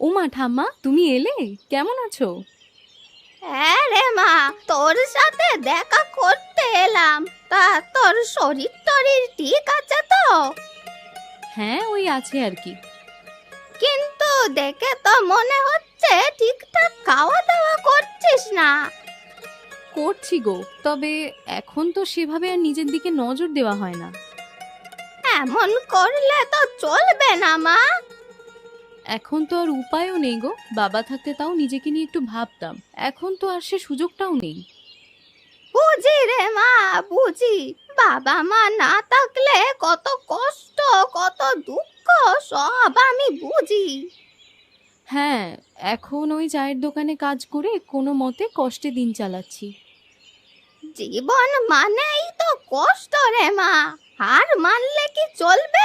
ওমা ঠাম্মা তুমি এলে? কেমন আছো? হ্যাঁ রে মা তোর সাথে দেখা করতে এলাম। তা তোর শরীর টরীর ঠিক আছে তো? হ্যাঁ ওই আছে আর কি। কিন্তু দেখে তো মনে হচ্ছে ঠিকঠাক খাওয়া দাওয়া করছিস না। করছি গো তবে এখন তো সেভাবে আর নিজের দিকে নজর দেওয়া হয় না। এমন করলে তো চলবে না মা। এখন তো আর উপায়ও নেই গো। বাবা থাকতে তাও নিজেকে নিয়ে একটু ভাবতাম। এখন তো আর সে সুযোগটাও নেই। বুঝি রে মা বুঝি। বাবা মা না থাকলে কত কষ্ট কত দুঃখ সব আমি বুঝি। হ্যাঁ এখন ওই চায়ের দোকানে কাজ করে কোনো মতে কষ্টে দিন চালাচ্ছি। জীবন মানেই তো কষ্ট রে মা। হার মানলে কি চলবে?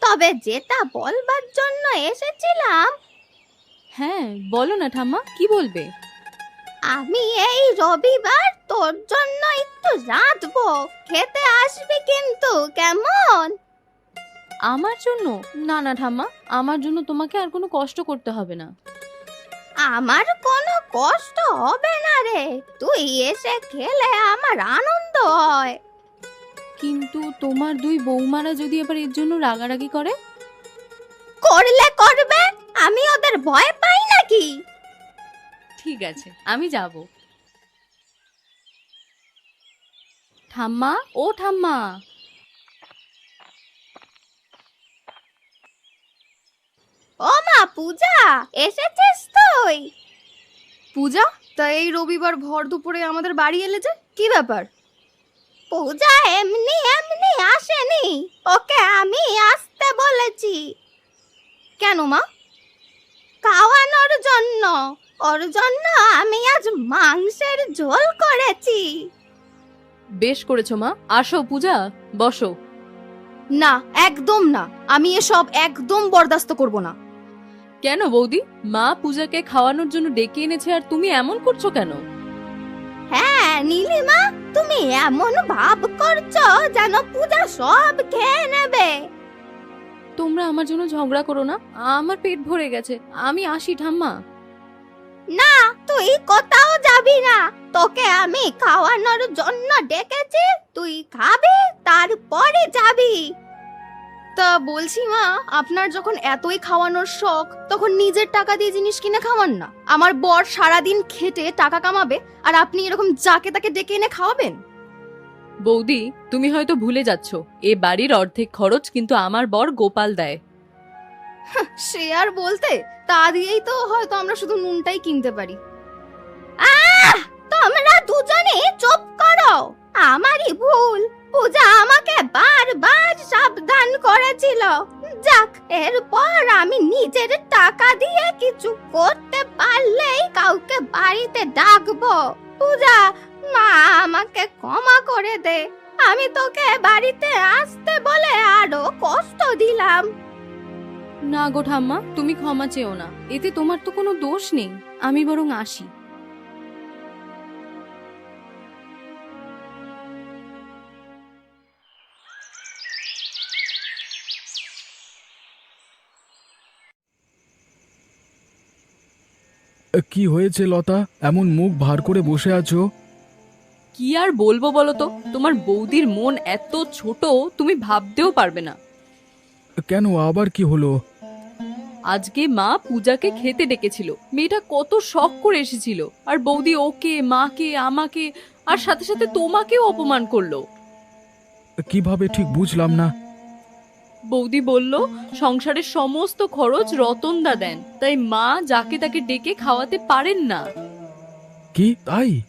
তবে যেটা বলবার জন্য এসেছিলাম। হ্যাঁ বলো না ঠাম্মা কি বলবে? আমি এই রবিবার তোর জন্য একটু রাঁধবো খেতে আসবি কিন্তু কেমন? আমার জন্য? না না ঠাম্মা আমার জন্য তোমাকে আর কোনো কষ্ট করতে হবে না। আমার কোনো কষ্ট হবে না রে তুই এসে খেলে আমার আনন্দ হয়। কিন্তু তোমার দুই বৌমারা যদি আবার এর জন্য রাগারাগি করে? করলে করবে আমি ওদের ভয় পাই নাকি? ঠিক আছে আমি যাব। ঠাম্মা ও ঠাম্মা। ও মা পূজা এসেছিস তুই? পূজা? তা এই রবিবার ভর দুপুরে আমাদের বাড়ি এলে যে? কি ব্যাপার? পূজা এমনি এমনি আসেনি। ওকে আমি আসতে বলেছি। কেন মা? খাওয়ানোর জন্য। ওর জন্য আমি আজ মাংসের ঝোল করেছি। বেশ করেছ মা। আসো পূজা বসো। না একদম না। আমি এসব একদম বরদাস্ত করব না। কেন বৌদি? মা পূজাকে খাওয়ানোর জন্য ডেকে এনেছে আর তুমি এমন করছ কেন? হ্যাঁ নীলিমা তুমি এমন ভাব করছ যেন পূজা সব খেয়ে নেবে। তোমরা আমার জন্য ঝগড়া করো না আমার পেট ভরে গেছে আমি আসি ঠাম্মা। না তুই কোথাও যাবি না তোকে আমি খাওয়ানোর জন্য ডেকেছি তুই খাবি তারপরে যাবি। তা বলছি মা আপনার যখন এতই খাওয়ানোর শখ তখন নিজের টাকা দিয়ে জিনিস কিনে খাওয়ান না। আমার বর সারাদিন খেটে টাকা কামাবে আর আপনি এরকম যাকে তাকে ডেকে এনে খাওয়াবেন? বৌদি তুমি হয়তো ভুলে যাচ্ছ এ বাড়ির অর্ধেক খরচ কিন্তু আমার বর গোপাল দেয়। সে আর বলতে তা দিয়েই তো হয়তো আমরা শুধু নুনটাই কিনতে পারি। আহ! তোমরা দুজনে চুপ করো আমারই ভুল। পূজা আমাকে বারবার সাবধান করেছিল। যাক, এরপর আমি নিজের টাকা দিয়ে কিছু করতে পারলেই কাউকে বাড়িতে ডাকবো। পূজা, মা আমাকে ক্ষমা করে দে। আমি তোকে বাড়িতে আসতে বলে আরও কষ্ট দিলাম। না গো ঠাম্মা, তুমি ক্ষমা চেও না। এতে তোমার তো কোনো দোষ নেই। আমি বরং আসি। কি হয়েছে লতা? এমন মুখ ভার করে বসে আছো? কি আর বলব বলো তো? তোমার বৌদির মন এত ছোট তুমি ভাবতেও পারবে না। কেন আবার কি হলো? আজকে মা পূজাকে খেতে ডেকেছিল। মেয়েটা কত শখ করে এসেছিল। আর বৌদি ওকে মাকে আমাকে আর সাথে সাথে তোমাকেও অপমান করল। কীভাবে ঠিক বুঝলাম না। বৌদি বলল সংসারের সমস্ত খরচ রতনদা দেন তাই মা যাকে তাকে ডেকে খাওয়াতে পারেন না। কি তাই?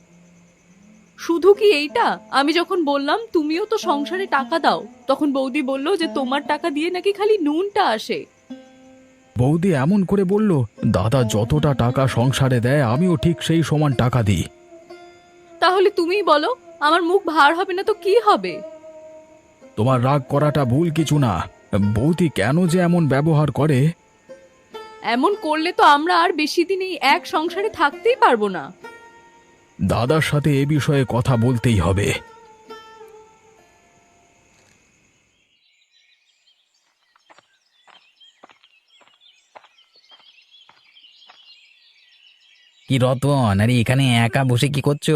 শুধু কি এইটা? আমি যখন বললাম তুমিও তো সংসারে টাকা দাও তখন বৌদি বলল যে তোমার টাকা দিয়ে নাকি খালি নুনটা আসে। বৌদি এমন করে বলল দাদা যতটা টাকা সংসারে দেয় আমিও ঠিক সেই সমান টাকা দিই। তাহলে তুমিই বলো আমার মুখ ভার হবে না তো কি হবে? তোমার রাগ করাটা ভুল কিছু না। বৌদি কেন যে এমন ব্যবহার করে? এমন করলে তো আমরা আর বেশি দিন এই এক সংসারে থাকতেই পারব না। দাদার সাথে এ বিষয়ে কথা বলতেই হবে। কি রতন আরে এখানে একা বসে কি করছ?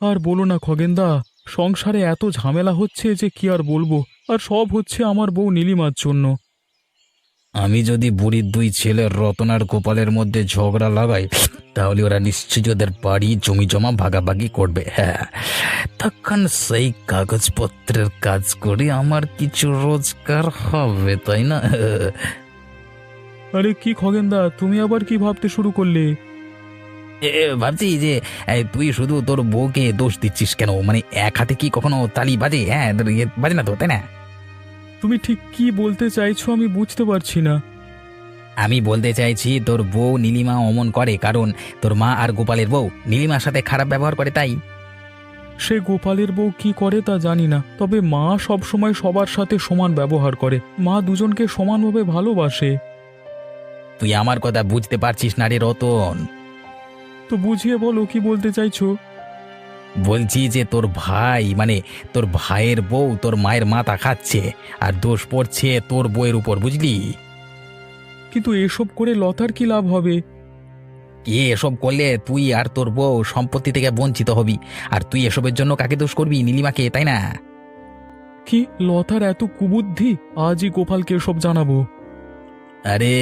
আর বলো না খগেনদা সংসারে এত ঝামেলা হচ্ছে যে কি আর বলব? আর সব হচ্ছে আমার বউ নীলিমার জন্য। আমি যদি বুড়ির দুই ছেলের রতন আর গোপালের মধ্যে ঝগড়া লাগাই তাহলে ওরা নিশ্চয়ই ওদের বাড়ি জমি জমা ভাগাভাগি করবে। হ্যাঁ তখন সেই কাগজপত্রের কাজ করে আমার কিছু রোজগার হবে তাই না? আরে কি খগেনদা তুমি আবার কি ভাবতে শুরু করলে? ভাবছি যে তুই শুধু তোর বউকে দোষ দিচ্ছিস কেন? মানে এক হাতে কি কখনো তালি বাজে? হ্যাঁ ইয়ে বাজে না তো তাই না? তুমি ঠিক কি বলতে চাইছো আমি বুঝতে পারছি না। আমি বলতে চাইছি তোর বউ নীলিমা অমন করে কারণ তোর মা আর গোপালের বউ নীলিমার সাথে খারাপ ব্যবহার করে তাই। সে গোপালের বউ কি করে তা জানি না তবে মা সব সময় সবার সাথে সমান ব্যবহার করে। মা দুজনকে সমানভাবে ভালোবাসে। তুই আমার কথা বুঝতে পারছিস না রে রতন। তো বুঝিয়ে বলো কি বলতে চাইছো? বলছি যে তোর ভাই মানে তোর ভাইয়ের বউ তোর মায়ের মাথা খাচ্ছে আর দোষ পড়ছে তোর বউয়ের উপর বুঝলি? কিন্তু এসব করে লতার কি লাভ হবে? কে এসব করলে তুই আর তোর বউ সম্পত্তি থেকে বঞ্চিত হবি? আর তুই এসবের জন্য কাকে দোষ করবি নীলিমাকে তাই না? কি লতার এত কুবুদ্ধি? আজই গোপালকে এসব জানাব। আরে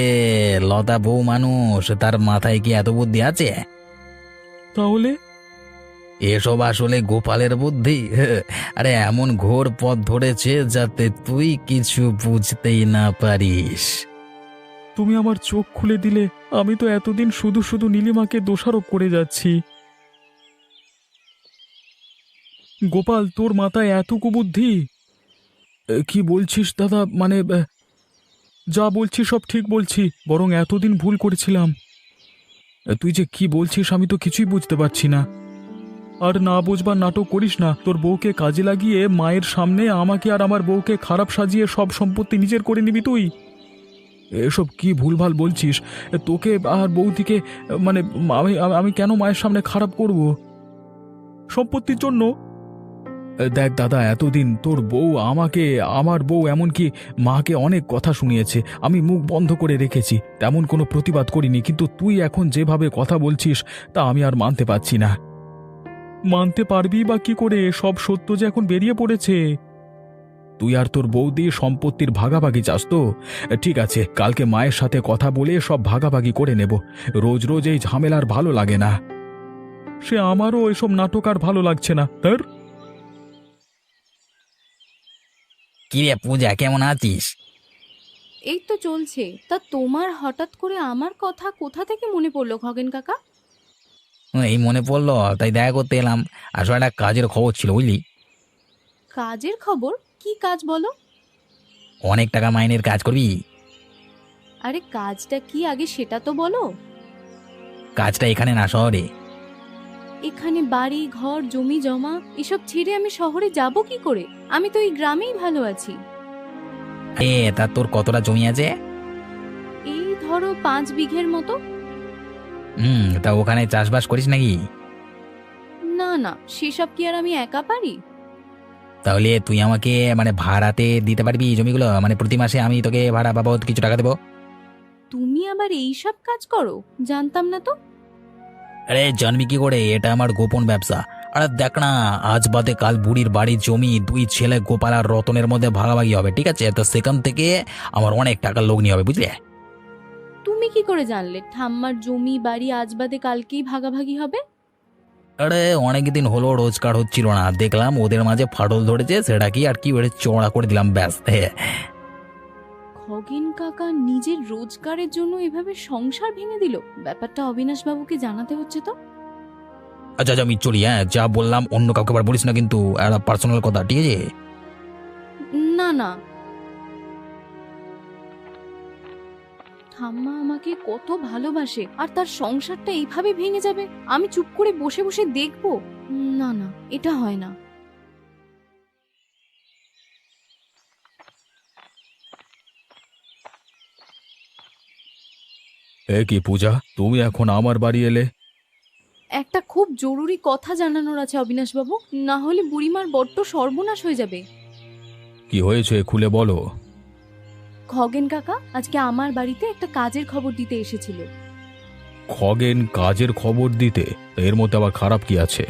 লতা বউ মানুষ তার মাথায় কি এত বুদ্ধি আছে? তাহলে? এসব আসলে গোপালের বুদ্ধি। আরে এমন ঘোর পথ ধরেছে যাতে তুই কিছু বুঝতেই না পারিস। তুমি আমার চোখ খুলে দিলে আমি তো এতদিন শুধু শুধু নীলিমাকে দোষারোপ করে যাচ্ছি। গোপাল তোর মাথায় এত কুবুদ্ধি? কি বলছিস দাদা? মানে যা বলছি সব ঠিক বলছি বরং এতদিন ভুল করেছিলাম। তুই যে কি বলছিস আমি তো কিছুই বুঝতে পারছি না। আর না বুঝবার নাটক করিস না, তোর বউকে কাজে লাগিয়ে মায়ের সামনে আমাকে আর আমার বউকে খারাপ সাজিয়ে সব সম্পত্তি নিজের করে নিবি তুই। এসব কি ভুলভাল বলছিস? তোকে আর বৌদিকে মানে আমি আমি- আমি কেন মায়ের সামনে খারাপ করব? সম্পত্তির জন্য দেখ দাদা, এতদিন তোর বউ আমাকে, আমার বউ এমনকি মাকে অনেক কথা শুনিয়েছে। আমি মুখ বন্ধ করে রেখেছি। তেমন কোনো প্রতিবাদ করিনি, কিন্তু তুই এখন যেভাবে কথা বলছিস, তা আমি আর মানতে পারছি না। মানতে পারবি বা কি করে? সব সত্য যে এখন বেরিয়ে পড়েছে। তুই আর তোর বৌদি সম্পত্তির ভাগাভাগি চাস তো? ঠিক আছে, কালকে মায়ের সাথে কথা বলে সব ভাগাভাগি করে নেব। রোজ রোজ এই ঝামেলার ভালো লাগে না। সে আমারও এসব নাটক আর ভালো লাগছে না। তার কিরে পূজা কেমন আছিস? এই তো চলছে। তা তোমার হঠাৎ করে আমার কথা কোথা থেকে মনে পড়ল খগেন কাকা? এই মনে পড়ল তাই দেখা করতে এলাম। আসলে একটা কাজের খবর ছিল বুঝলি? কাজের খবর? কি কাজ বলো? অনেক টাকা মাইনের কাজ করবি? আরে কাজটা কি আগে সেটা তো বলো। কাজটা এখানে না শহরে। এখানে বাড়ি ঘর জমি জমা এসব ছেড়ে আমি শহরে যাব কি করে? আমি তো এই গ্রামেই ভালো আছি। এ তা তোর কতটা জমি আছে? এই ধরো পাঁচ বিঘের মতো। হুম তা ওখানে চাষবাস করিস নাকি? না না সেসব কি আর আমি একা পারি? তাহলে তুই আমাকে মানে ভাড়াতে দিতে পারবি জমিগুলো? মানে প্রতি মাসে আমি তোকে ভাড়া বাবদ কিছু টাকা দেবো? তুমি আবার এই সব কাজ করো? জানতাম না তো। আরে জানবি কি করে? এটা আমার গোপন ব্যবসা। আরে দেখ না আজ বাদে কাল বুড়ির বাড়ির জমি দুই ছেলে গোপাল আর রতনের মধ্যে ভাগাভাগি হবে ঠিক আছে? তো সেখান থেকে আমার অনেক টাকার লগ্নি হবে বুঝলে? তুমি কি করে জানলে? ঠাম্মার জমি বাড়ি আজ বাদে কালকেই ভাগাভাগি হবে? আরে অনেক দিন হলো রোজগার হচ্ছিল না। দেখলাম ওদের মাঝে ফাটল ধরেছে সেটা কি আর কি চড়া করে দিলাম ব্যাস। হ্যাঁ খগেন কাকা নিজের রোজগারের জন্য এভাবে সংসার ভেঙে দিল? ব্যাপারটা অবিনাশ বাবুকে জানাতে হচ্ছে তো। আচ্ছা আচ্ছা আমি চলি হ্যাঁ যা বললাম অন্য কাউকে আবার বলিস না কিন্তু একটা পার্সোনাল কথা ঠিক আছে? না না। ঠাম্মা আমাকে কত ভালোবাসে আর তার সংসারটা এইভাবে ভেঙে যাবে আমি চুপ করে বসে বসে দেখব? না না এটা হয় না। এ কি পূজা তুমি এখন আমার বাড়ি এলে? একটা খুব জরুরি কথা জানানোর আছে অবিনাশ বাবু না হলে বুড়িমার বড্ড সর্বনাশ হয়ে যাবে। কি হয়েছে খুলে বলো। খগেন কাকা আজকে আমার বাড়িতে একটা কাজের খবর দিতে এসেছিল। খগেন কাজের খবর দিতে? এর মধ্যে আবার খারাপ কি আছে?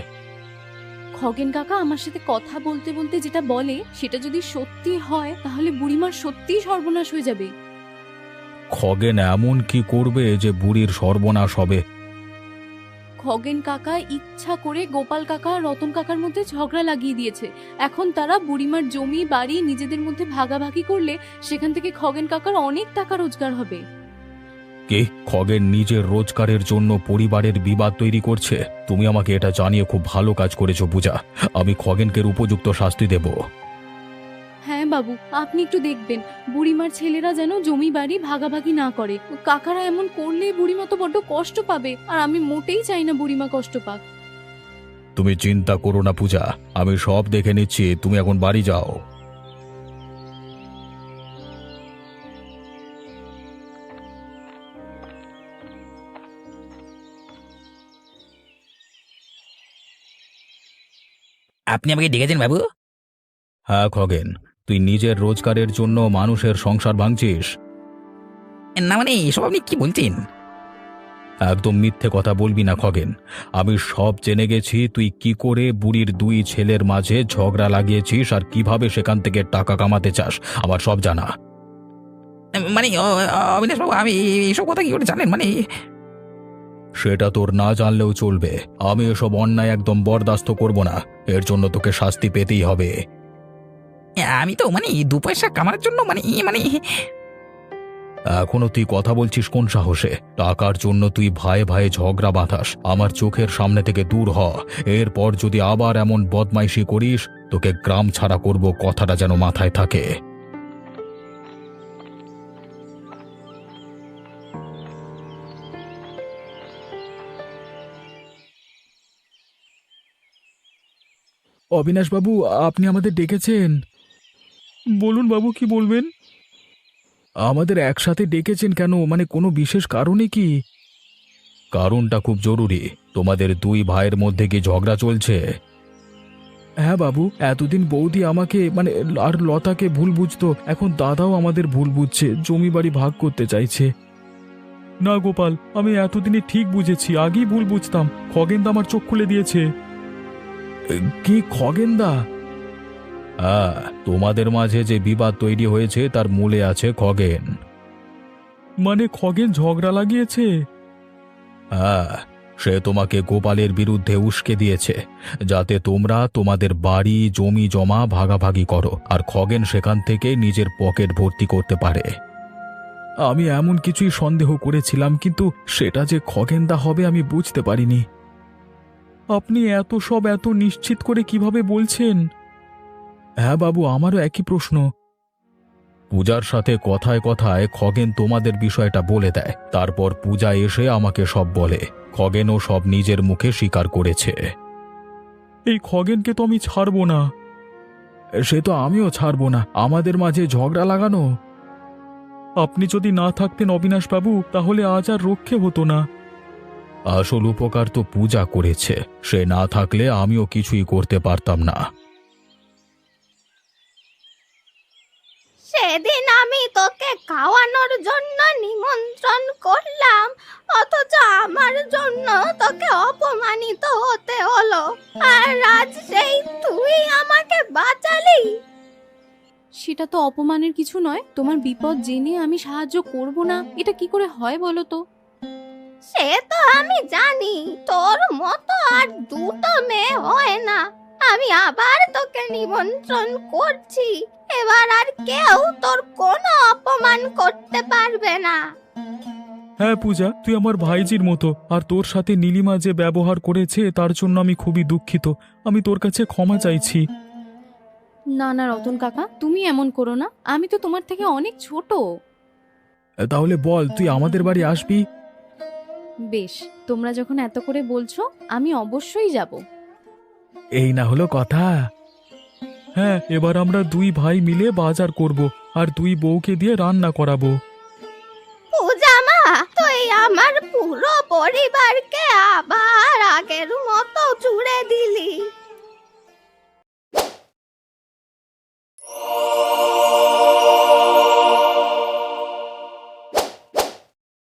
খগেন কাকা আমার সাথে কথা বলতে বলতে যেটা বলে সেটা যদি সত্যি হয় তাহলে বুড়িমার সত্যিই সর্বনাশ হয়ে যাবে। খগেন এমন কি করবে যে বুড়ির সর্বনাশ হবে? খগেন কাকা ইচ্ছা করে গোপাল কাকা আর রতন কাকার মধ্যে ঝগড়া লাগিয়ে দিয়েছে। এখন তারা বুড়িমার জমি বাড়ি নিজেদের মধ্যে ভাগাভাগি করলে সেখান থেকে খগেন কাকার অনেক টাকা রোজগার হবে। কে? খগেন নিজের রোজগারের জন্য পরিবারের বিবাদ তৈরি করছে। তুমি আমাকে এটা জানিয়ে খুব ভালো কাজ করেছ পূজা। আমি খগেনকে উপযুক্ত শাস্তি দেব। বাবু আপনি একটু দেখবেন। বুড়িমার ছেলেরা যেন জমি বাড়ি ভাগাভাগি না করে। কাকারা এমন করলে বুড়িমা তো বড্ড কষ্ট পাবে। আর আমি মোটেই চাই না বুড়িমা কষ্ট পাক। তুমি চিন্তা করো না পূজা আমি সব দেখে নিচ্ছি তুমি এখন বাড়ি যাও। আপনি আমাকে ডেকেছেন বাবু? হ্যাঁ খগেন। তুই নিজের রোজগারের জন্য মানুষের সংসার ভাঙছিস। না মানে এসব আপনি কি বলছেন? একদম মিথ্যে কথা বলবি না খগেন। আমি সব জেনে গেছি তুই কি করে বুড়ির দুই ছেলের মাঝে ঝগড়া লাগিয়েছিস আর কীভাবে সেখান থেকে টাকা কামাতে চাস আমার সব জানা। মানে অবিনাশ বাবু আমি এইসব কথা কি করে জানেন? মানে সেটা তোর না জানলেও চলবে। আমি এসব অন্যায় একদম বরদাস্ত করব না। এর জন্য তোকে শাস্তি পেতেই হবে। আমি তো মানে দু পয়সা কামানোর জন্য মানে মানে এখনও তুই কথা বলছিস কোন সাহসে? টাকার জন্য তুই ভাই ভাই ঝগড়া বাঁধাস। আমার চোখের সামনে থেকে দূর হ। এরপর যদি আবার এমন বদমাইশি করিস তোকে গ্রাম ছাড়া করব কথাটা যেন মাথায় থাকে। অবিনাশবাবু আপনি আমাদের ডেকেছেন। বলুন বাবু কি বলবেন? আমাদের একসাথে ডেকেছেন কেন? মানে কোনো বিশেষ কারণে কি? কারণটা খুব জরুরি। তোমাদের দুই ভাইয়ের মধ্যে কি ঝগড়া চলছে? হ্যাঁ বাবু এতদিন বৌদি আমাকে মানে আর লতাকে ভুল বুঝতো। এখন দাদাও আমাদের ভুল বুঝছে জমি বাড়ি ভাগ করতে চাইছে। না গোপাল আমি এতদিনে ঠিক বুঝেছি আগেই ভুল বুঝতাম। খগেনদা আমার চোখ খুলে দিয়েছে। কি খগেনদা? হ্যাঁ তোমাদের মাঝে যে বিবাদ তৈরি হয়েছে তার মূলে আছে খগেন। মানে খগেন ঝগড়া লাগিয়েছে? হ্যাঁ সে তোমাকে গোপালের বিরুদ্ধে উস্কে দিয়েছে যাতে তোমরা তোমাদের বাড়ি জমি জমা ভাগাভাগি করো আর খগেন সেখান থেকে নিজের পকেট ভর্তি করতে পারে। আমি এমন কিছুই সন্দেহ করেছিলাম কিন্তু সেটা যে খগেনদা হবে আমি বুঝতে পারিনি। আপনি এত সব এত নিশ্চিত করে কীভাবে বলছেন? হ্যাঁ বাবু আমারও একই প্রশ্ন। পূজার সাথে কথায় কথায় খগেন তোমাদের বিষয়টা বলে দেয়। তারপর পূজা এসে আমাকে সব বলে। খগেনও সব নিজের মুখে স্বীকার করেছে। এই খগেনকে তো আমি ছাড়ব না। সে তো আমিও ছাড়ব না। আমাদের মাঝে ঝগড়া লাগানো। আপনি যদি না থাকতেন অবিনাশবাবু তাহলে আজ আর রক্ষে হতো না। আসল উপকার তো পূজা করেছে। সে না থাকলে আমিও কিছুই করতে পারতাম না। সেদিন আমি তোকে খাওয়ানোর জন্য নিমন্ত্রণ করলাম অথচ আমার জন্য তোকে অপমানিত হতে হলো। আর আজ সেই তুই আমাকে বাঁচালি। সেটা তো অপমানের কিছু নয়। তোমার বিপদ জেনে আমি সাহায্য করব না। এটা কি করে হয় বলো তো? সে তো আমি জানি তোর মতো আর দুটো মেয়ে হয় না। আমি আবার তোকে নিমন্ত্রণ করছি। এবার আর কেউ তোর কোনো অপমান করতে পারবে না। হ্যাঁ পূজা তুই আমার ভাইজির মতো। আর তোর সাথে নীলিমা যে ব্যবহার করেছে তার জন্য আমি খুবই দুঃখিত। আমি তোর কাছে ক্ষমা চাইছি। না না রতন কাকা তুমি এমন করো না। আমি তো তোমার থেকে অনেক ছোট। তাহলে বল তুই আমাদের বাড়ি আসবি? বেশ তোমরা যখন এত করে বলছো আমি অবশ্যই যাব। এই না হলো কথা। হ্যাঁ এবার আমরা দুই ভাই মিলে বাজার করব আর দুই বউকে দিয়ে রান্না করাবো। পূজা মা তুই আমার পুরো পরিবারকে আবার আগের মতো জুড়ে দিলি।